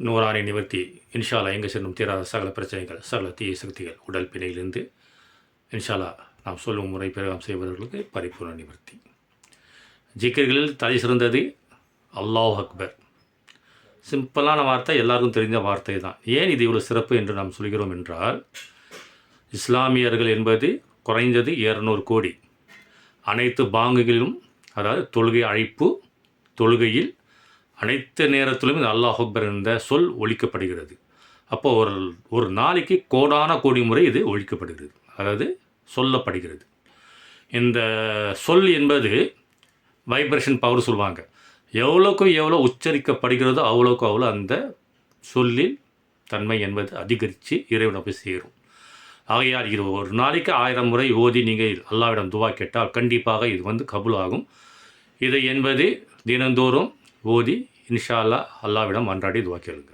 நூறாணி நிவர்த்தி. இன்ஷாலா எங்கே சென்றும் தீராத சகல பிரச்சனைகள் சகல தீய சக்திகள் உடல் பிணையிலிருந்து இன்ஷாலா நாம் சொல்லும் முறை பிரகாரம் செய்பவர்களுக்கு பரிபூர்ண நிவர்த்தி. ஜிக்கர்களில் தலை சிறந்தது அல்லாஹ் அக்பர். சிம்பிளான வார்த்தை எல்லாருக்கும் தெரிந்த வார்த்தை தான். ஏன் இது இவ்வளோ சிறப்பு என்று நாம் சொல்கிறோம் என்றால் இஸ்லாமியர்கள் என்பது குறைந்தது இரநூறு கோடி. அனைத்து பாங்குகளிலும் அதாவது தொழுகை அழைப்பு தொழுகையில் அனைத்து நேரத்திலும் இந்த அல்லாஹ் அக்பர் என்ற சொல் ஒழிக்கப்படுகிறது. அப்போது ஒரு ஒரு நாளைக்கு கோடான கோடி முறை இது ஒழிக்கப்படுகிறது. அதாவது சொல்லப்படுகிறது. இந்த சொல் என்பது வைப்ரேஷன் பவர் சொல்லுவாங்க எவ்வளோக்கு எவ்வளோ உச்சரிக்கப்படுகிறதோ அவ்வளோக்கு அவ்வளோ அந்த சொல்லில் தன்மை என்பது அதிகரித்து இறைவனை போய் சேரும். ஆகையால் இது ஒரு நாளைக்கு ஆயிரம் முறை ஓதி நீங்கள் அல்லாவிடம் துவா கேட்டால் கண்டிப்பாக இது வந்து கபுலாகும். இதை என்பது தினந்தோறும் ஓதி இன்ஷா அல்லாஹ் அல்லாவிடம் அன்றாடி துவா கேளுங்க